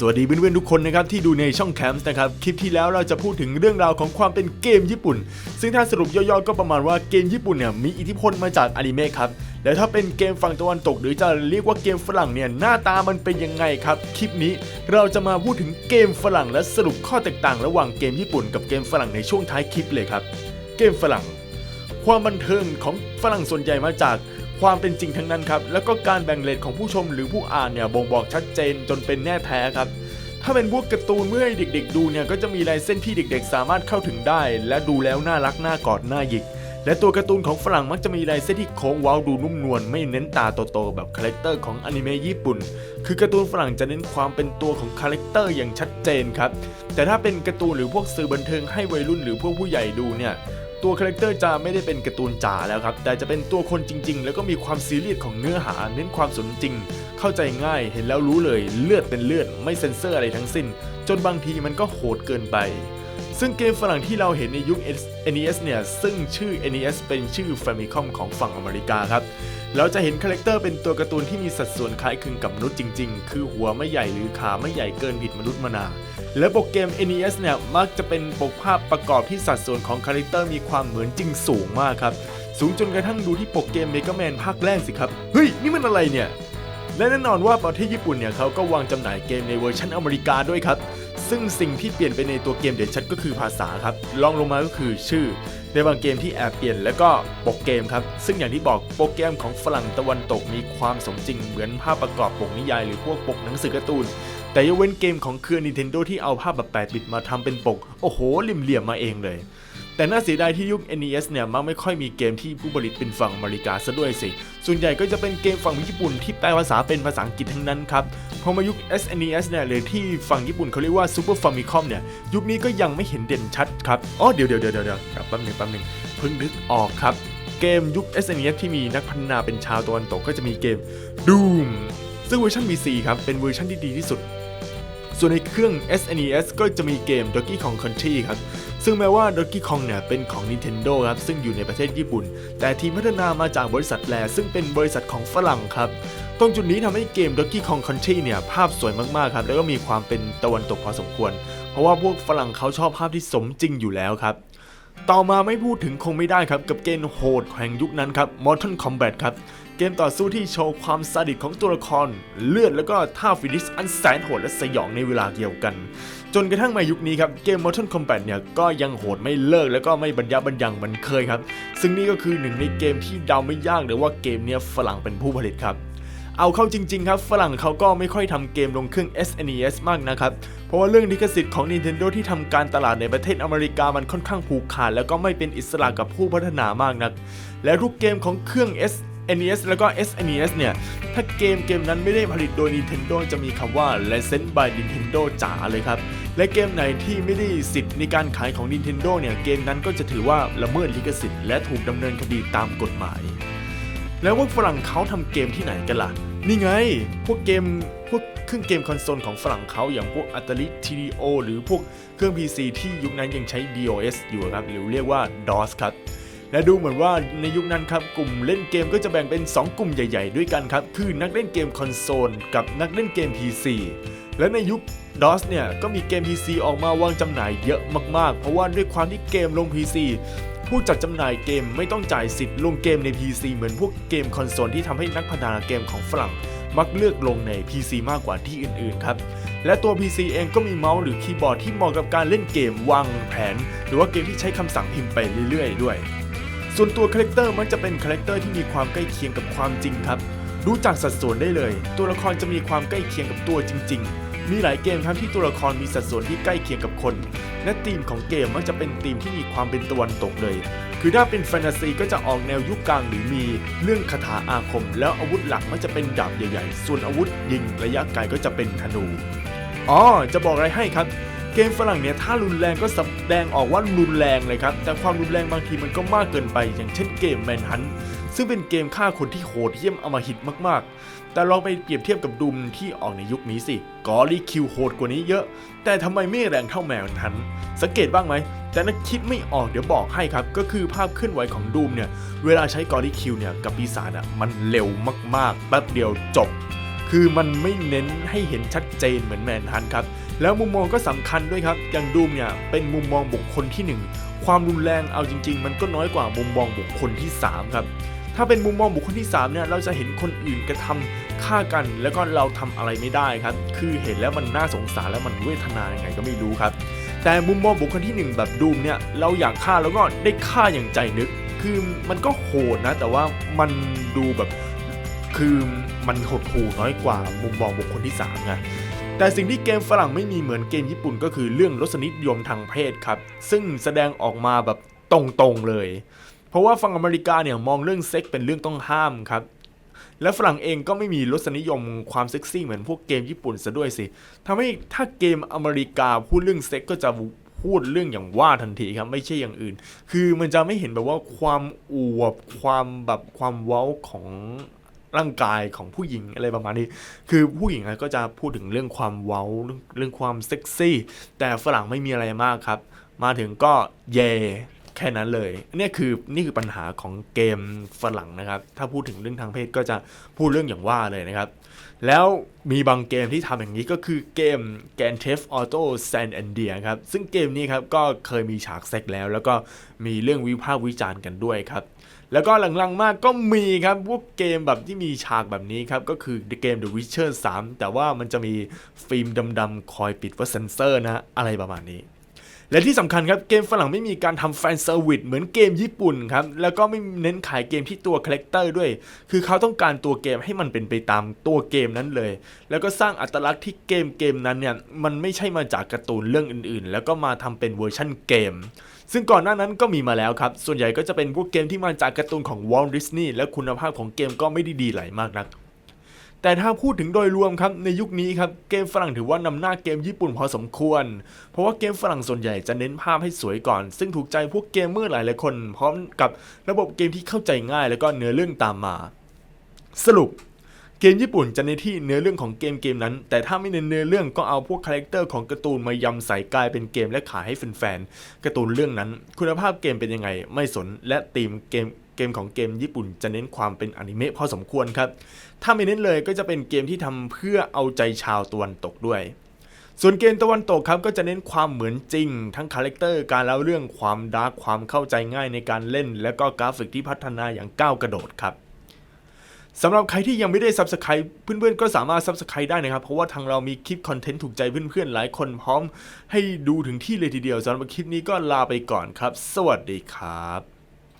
สวัสดีเพื่อนๆทุกคนนะครับที่ดูในช่องแคมป์นะครับ คลิปที่แล้วเราจะพูดถึงเรื่องราวของความเป็นเกมญี่ปุ่น ซึ่งถ้าสรุปย่อๆก็ประมาณว่าเกมญี่ปุ่นเนี่ยมีอิทธิพลมาจากอนิเมะครับแล้วถ้าเป็นเกมฝั่งตะวันตก หรือจะเรียกว่าเกมฝรั่งเนี่ยหน้าตามันเป็นยังไงครับ คลิปนี้เราจะมาพูดถึงเกมฝรั่งและสรุปข้อแตกต่าง ระหว่างเกมญี่ปุ่นกับเกมฝรั่งในช่วงท้ายคลิปเลยครับ เกมฝรั่ง ความบันเทิงของฝรั่งส่วนใหญ่มาจาก ความเป็นจริงทั้งนั้นครับ แล้วก็การแบ่งเลนของผู้ชมหรือผู้อ่านเนี่ยบ่งบอกชัดเจนจนเป็นแน่แท้ครับ ถ้าเป็นพวกการ์ตูนเมื่อให้เด็ก ๆ ดูเนี่ยก็จะมีลายเส้นที่เด็ก ๆ สามารถเข้าถึงได้ และดูแล้วน่ารักน่ากอดน่าหยิก และตัวการ์ตูนของฝรั่งมักจะมีลายเส้นที่โค้งเว้าวดูนุ่มนวลไม่เน้นตาโตๆแบบคาแรคเตอร์ของอนิเมะญี่ปุ่น คือการ์ตูนฝรั่งจะเน้นความเป็นตัวของคาแรคเตอร์อย่างชัดเจนครับ แต่ถ้าเป็นการ์ตูนหรือพวกสื่อบันเทิงให้วัยรุ่นหรือพวกผู้ใหญ่ดูเนี่ย ตัวคาแรคเตอร์จะไม่ได้เป็นการ์ตูนจ๋าแล้วครับ แต่จะเป็นตัวคนจริง ๆ แล้วก็มีความซีเรียสของเนื้อหา เน้นความสนจริง เข้าใจง่ายเห็นแล้วรู้เลยเลือดเป็นเลือดไม่เซ็นเซอร์อะไรทั้งสิ้น จนบางทีมันก็โหดเกินไป ซึ่งเกมฝรั่งที่เราเห็นในยุค NES เนี่ยซึ่งชื่อ NES เป็นชื่อ Famicom ของฝั่งอเมริกาครับ เราจะเห็นคาแรคเตอร์เป็นตัวการ์ตูนที่มีสัดส่วนคล้ายคลึงกับมนุษย์จริง ๆ คือหัวไม่ใหญ่หรือขาไม่ใหญ่เกินผิดมนุษย์มานา และปกเกม NES เนี่ยมักจะเป็นปกภาพประกอบที่สัดส่วนของคาแรคเตอร์มีความเหมือนจริงสูงมากครับ สูงจนกระทั่งดูที่ปกเกมเมก a แมนภาคแรกสิครับ เฮ้ย นี่มันอะไรเนี่ยและแน่นอนว่าประเทศญี่ปุ่นเนี่ยเขาก็วางจำหน่ายเกมในเวอร์ชันอเมริกาด้วยครับ ซึ่งสิ่งที่เปลี่ยนไปในตัวเกมเด่นชัดก็คือภาษาครับรองลงมาก็คือชื่อ ในบางเกมที่แอบเปลี่ยนแล้วก็ปกเกมครับ ซึ่งอย่างที่บอกโปรแกรมของฝรั่งตะวันตกมีความสมจริงเหมือนภาพประกอบปกนิยายหรือพวกปกหนังสือการ์ตูนแต่ยกเว้นเกมของเครือ Nintendo ที่เอาภาพแบบ8บิตมาทำเป็นปก โอ้โหริมเหลี่ยมมาเองเลย แต่น่าเสียดายที่ยุค NES เนี่ยมักไม่ค่อยมีเกมที่ผู้ผลิตเป็นฝั่งอเมริกาซะด้วยสิ ส่วนใหญ่ก็จะเป็นเกมฝั่งญี่ปุ่นที่แปลภาษาเป็นภาษาอังกฤษทั้งนั้นครับ พอมายุค SNES เนี่ยหรือที่ฝั่งญี่ปุ่นเขาเรียกว่า Super Famicom เนี่ยยุคนี้ก็ยังไม่เห็นเด่นชัดครับ อ๋อเดี๋ยวเดี๋ยวเดี๋ยวเดี๋ยวแป๊บหนึงแป๊บหนึงเพิ่งนึกออกครับเกมยุค SNES ที่มีนักพัฒนาเป็นชาวตะวันตกก็จะมีเกม Doom ซึ่งเวอร์ชัน PC ครับ เป็นเวอร์ชันที่ดีที่สุด ส่วนในเครื่อง SNES ก็จะมีเกม Donkey Kong Country ครับ ซึ่งแม้ว่า Donkey Kong เนี่ยเป็นของ Nintendo ครับ ซึ่งอยู่ในประเทศญี่ปุ่น แต่ทีมพัฒนามาจากบริษัทแล ซึ่งเป็นบริษัทของฝรั่งครับ ตรงจุดนี้ทำให้เกม Donkey Kong Country เนี่ยภาพสวยมาก ๆ ครับ แล้วก็มีความเป็นตะวันตกพอสมควร เพราะว่าพวกฝรั่งเขาชอบภาพที่สมจริงอยู่แล้วครับ ต่อมาไม่พูดถึงคงไม่ได้ครับ กับเกมโหดแห่งยุคนั้นครับ Mortal Kombat ครับ เกมต่อสู้ที่โชว์ความซาดิสของตัวละคร เลือดแล้วก็ท่าฟินิชอันแสนโหดและสยองในเวลาเดียวกัน จนกระทั่งมายุคนี้ครับ เกม Mortal Kombat เนี่ยก็ยังโหดไม่เลิกแล้วก็ไม่บรรยะบรรยังเหมือนเคยครับ ซึ่งนี่ก็คือหนึ่งในเกมที่เดาไม่ยากเลยว่าเกมเนี้ยฝรั่งเป็นผู้ผลิตครับ เอาเข้าจริง ๆ ครับ ฝรั่งเขาก็ไม่ค่อยทำเกมลงเครื่อง SNES มากนะครับ เพราะว่าเรื่องลิขสิทธิ์ของ Nintendo ที่ทำการตลาดในประเทศอเมริกามันค่อนข้างผูกขาด แล้วก็ไม่เป็นอิสระกับผู้พัฒนามากนัก และทุกเกมของเครื่อง SNES แล้วก็ SNES เนี่ย ถ้าเกมเกมนั้นไม่ได้ผลิตโดย Nintendo จะมีคำว่า Licensed by Nintendo จ๋าเลยครับ และเกมไหนที่ไม่ได้สิทธิ์ในการขายของ Nintendo เนี่ย เกมนั้นก็จะถือว่าละเมิดลิขสิทธิ์และถูกดำเนินคดีตามกฎหมาย แล้วพวกฝรั่งเขาทำเกมที่ไหนกันล่ะ นี่ไง พวกเกม พวกเครื่องเกมคอนโซลของฝรั่งเขาอย่างพวก Atari TDO หรือพวกเครื่อง PC ที่ยุคนั้นยังใช้ DOS อยู่ครับ หรือเรียกว่า DOS ครับและดูเหมือนว่าในยุคนั้นครับกลุ่มเล่นเกมก็จะแบ่งเป็น 2 กลุ่มใหญ่ ๆ ด้วยกันครับ คือนักเล่นเกมคอนโซลกับนักเล่นเกม PC และในยุค DOS เนี่ยก็มีเกม PC ออกมาวางจำหน่ายเยอะมากๆ เพราะว่าด้วยความที่เกมลง PC ผู้จัดจำหน่ายเกมไม่ต้องจ่ายสิทธิ์ลงเกมใน PC เหมือนพวกเกมคอนโซลที่ทำให้นักพัฒนาเกมของฝรั่งมักเลือกลงใน PC มากกว่าที่อื่นๆครับ และตัว PC เองก็มีเมาส์หรือคีย์บอร์ดที่เหมาะกับการเล่นเกมวางแผน หรือว่าเกมที่ใช้คำสั่งพิมพ์ไปเรื่อยๆ ด้วย ส่วนตัวคาแรคเตอร์มักจะเป็นคาแรคเตอร์ที่มีความใกล้เคียงกับความจริงครับ ดูจากสัดส่วนได้เลย ตัวละครจะมีความใกล้เคียงกับตัวจริง ๆ มีหลายเกมครับที่ตัวละครมีสัดส่วนที่ใกล้เคียงกับคน และธีมของเกมมักจะเป็นธีมที่มีความเป็นตะวันตกเลย คือถ้าเป็นแฟนตาซีก็จะออกแนวยุคกลางหรือมีเรื่องคาถาอาคม แล้วอาวุธหลักมักจะเป็นดาบใหญ่ๆ ส่วนอาวุธยิงระยะไกลก็จะเป็นธนูอ๋อจะบอกอะไรให้ครับเกมฝรั่งเนี่ยถ้ารุนแรงก็แสดงออกว่ารุนแรงเลยครับ แต่ความรุนแรงบางทีมันก็มากเกินไป อย่างเช่นเกมแมนฮัน ซึ่งเป็นเกมฆ่าคนที่โหดเหี้ยมอมหิตมากๆ แต่ลองไปเปรียบเทียบกับดุมที่ออกในยุคนี้สิ กอรี่คิวโหดกว่านี้เยอะ แต่ทำไมไม่แรงเท่าแมนฮันสังเกตบ้างไหม แต่นักคิดไม่ออกเดี๋ยวบอกให้ครับ ก็คือภาพเคลื่อนไหวของดูมเนี่ย เวลาใช้กอรี่คิวเนี่ยกับปีศาจอะมันเร็วมากๆ แป๊บเดียวจบ คือมันไม่เน้นให้เห็นชัดเจนเหมือนแมนฮันครับ แล้วมุมมองก็สำคัญด้วยครับ อย่างดูมเนี่ยเป็นมุมมองบุคคลที่หนึ่ง ความรุนแรงเอาจริง ๆ มันก็น้อยกว่ามุมมองบุคคลที่สามครับ ถ้าเป็นมุมมองบุคคลที่ 3 เนี่ย เราจะเห็นคนอื่นกระทำฆ่ากัน แล้วก็เราทำอะไรไม่ได้ครับ คือเห็นแล้วมันน่าสงสารแล้วมันเวทนายังไงก็ไม่รู้ครับ แต่มุมมองบุคคลที่หนึ่งแบบดูมเนี่ย เราอยากฆ่าแล้วก็ได้ฆ่าอย่างใจนึก คือมันก็โหดนะ แต่ว่ามันดูแบบ คือมันหดหู่น้อยกว่ามุมมองบุคคลที่สามไง แต่สิ่งที่เกมฝรั่งไม่มีเหมือนเกมญี่ปุ่นก็คือเรื่องรสนิยมทางเพศครับ ซึ่งแสดงออกมาแบบตรงๆเลย เพราะว่าฝั่งอเมริกาเนี่ยมองเรื่องเซ็กเป็นเรื่องต้องห้ามครับ และฝรั่งเองก็ไม่มีรสนิยมความเซ็กซี่เหมือนพวกเกมญี่ปุ่นซะด้วยสิทำให้ถ้าเกมอเมริกาพูดเรื่องเซ็กก็จะพูดเรื่องอย่างว่าทันทีครับ ไม่ใช่อย่างอื่น คือมันจะไม่เห็นแบบว่าความอวบความแบบความเว้าของ ร่างกายของผู้หญิงอะไรประมาณนี้ คือผู้หญิงก็จะพูดถึงเรื่องความเว้าเรื่องเรื่องความเซ็กซี่ แต่ฝรั่งไม่มีอะไรมากครับ มาถึงก็เย แค่นั้นเลยเนี่ยคือนี่คือปัญหาของเกมฝรั่งนะครับ ถ้าพูดถึงเรื่องทางเพศก็จะพูดเรื่องอย่างว่าเลยนะครับ แล้วมีบางเกมที่ทำอย่างนี้ก็คือเกม g a n t e f Auto San Andreas ครับ ซึ่งเกมนี้ครับก็เคยมีฉากเซ็กแล้ว แล้วก็มีเรื่องวิพากษ์วิจารณ์กันด้วยครับ แล้วก็หลังๆมากก็มีครับพวกเกมแบบที่มีฉากแบบนี้ครับ ก็คือเกม The Witcher 3 แต่ว่ามันจะมีฟิล์มดำๆคอยปิดว่าเซนเซอร์นะอะไรประมาณนี้ และที่สำคัญครับเกมฝรั่งไม่มีการทำแฟนเซอร์วิสเหมือนเกมญี่ปุ่นครับ แล้วก็ไม่เน้นขายเกมที่ตัวคาแรคเตอร์ด้วย คือเขาต้องการตัวเกมให้มันเป็นไปตามตัวเกมนั้นเลย แล้วก็สร้างอัตลักษณ์ที่เกมเกมนั้นเนี่ยมันไม่ใช่มาจากการ์ตูนเรื่องอื่นๆ แล้วก็มาทำเป็นเวอร์ชั่นเกม ซึ่งก่อนหน้านั้นก็มีมาแล้วครับ ส่วนใหญ่ก็จะเป็นพวกเกมที่มาจากการ์ตูนของวอลดิสนีย์และคุณภาพของเกมก็ไม่ได้ดีไหลมากนัก แต่ถ้าพูดถึงโดยรวมครับในยุคนี้ครับเกมฝรั่งถือว่านำหน้าเกมญี่ปุ่นพอสมควร เพราะว่าเกมฝรั่งส่วนใหญ่จะเน้นภาพให้สวยก่อน ซึ่งถูกใจพวกเกมเมอร์หลายหลายคน พร้อมกับระบบเกมที่เข้าใจง่าย แล้วก็เนื้อเรื่องตามมา สรุป เกมญี่ปุ่นจะในนที่เนื้อเรื่องของเกมเกมนั้น แต่ถ้าไม่เน้นเนื้อเรื่องก็เอาพวกคาแรคเตอร์ของการ์ตูนมายำใส่กลายเป็นเกมและขายให้แฟนๆการ์ตูนเรื่องนั้น คุณภาพเกมเป็นยังไงไม่สนและธีมเกมเกมของเกมญี่ปุ่นจะเน้นความเป็นอนิเมะพอสมควรครับ ถ้าไม่เน้นเลยก็จะเป็นเกมที่ทำเพื่อเอาใจชาวตะวันตกด้วยส่วนเกมตะวันตกครับก็จะเน้นความเหมือนจริง ทั้งคาแรคเตอร์การเล่าเรื่องความดาร์กความเข้าใจง่ายในการเล่น และก็กราฟิกที่พัฒนาอย่างก้าวกระโดดครับ สำหรับใครที่ยังไม่ได้ Subscribe เพื่อนๆ ก็สามารถ Subscribe ได้นะครับ เพราะว่าทางเรามีคลิปคอนเทนต์ถูกใจเพื่อนๆ หลายคนพร้อมให้ดูถึงที่เลยทีเดียวสำหรับคลิปนี้ก็ลาไปก่อนครับ สวัสดีครับ